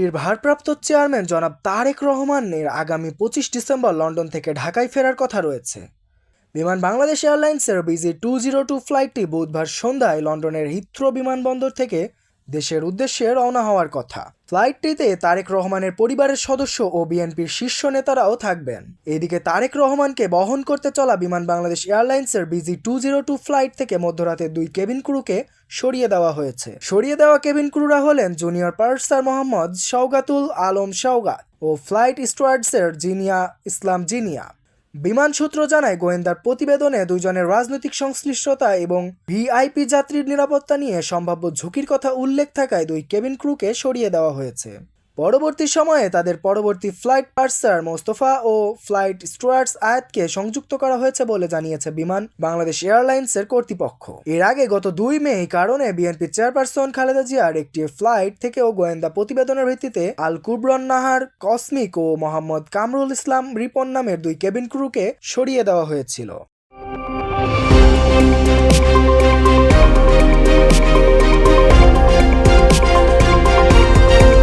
বিএনপির ভারপ্রাপ্ত চেয়ারম্যান জনাব তারেক রহমানের আগামী পঁচিশ ডিসেম্বর লন্ডন থেকে ঢাকায় ফেরার কথা রয়েছে। বিমান বাংলাদেশ এয়ারলাইন্সের বিজি টু জিরো টু ফ্লাইটটি বুধবার সন্ধ্যায় লন্ডনের হিথ্রো বিমানবন্দর থেকে দেশের উদ্দেশ্যে রওনা হওয়ার কথা। ফ্লাইটটিতে তারেক রহমানের পরিবারের সদস্য ও বিএনপির শীর্ষ নেতারাও থাকবেন। এদিকে তারেক রহমানকে বহন করতে চলা বিমান বাংলাদেশ এয়ারলাইন্সের BG two zero two flight থেকে মধ্যরাতে দুই কেবিন ক্রুকে সরিয়ে দেওয়া হয়েছে। সরিয়ে দেওয়া কেবিন ক্রুরা হলেন জুনিয়র পার্সার মোহাম্মদ সৌগাতুল আলম সৌগাত ও ফ্লাইট স্টুয়ার্ডসের জিনিয়া ইসলাম জিনিয়া। বিমান সূত্র জানায়, গোয়েন্দার প্রতিবেদনে দুজনের রাজনৈতিক সংশ্লিষ্টতা এবং ভিআইপি যাত্রীর নিরাপত্তা নিয়ে সম্ভাব্য ঝুঁকির কথা উল্লেখ থাকায় দুই কেবিন ক্রুকে সরিয়ে দেওয়া হয়েছে। পরবর্তী সময়ে তাদের পরবর্তী ফ্লাইট পার্সার মোস্তফা ও ফ্লাইট স্টুয়ার্টস আয়াতকে সংযুক্ত করা হয়েছে বলে জানিয়েছে বিমান বাংলাদেশ এয়ারলাইন্সের কর্তৃপক্ষ। এর আগে গত দুই মে এই কারণে বিএনপি চেয়ারপারসন খালেদা জিয়ার একটি ফ্লাইট থেকেও গোয়েন্দা প্রতিবেদনের ভিত্তিতে আল কুবরন নাহার, কসমিক ও মোহাম্মদ কামরুল ইসলাম রিপন নামের দুই কেবিন ক্রুকে সরিয়ে দেওয়া হয়েছিল।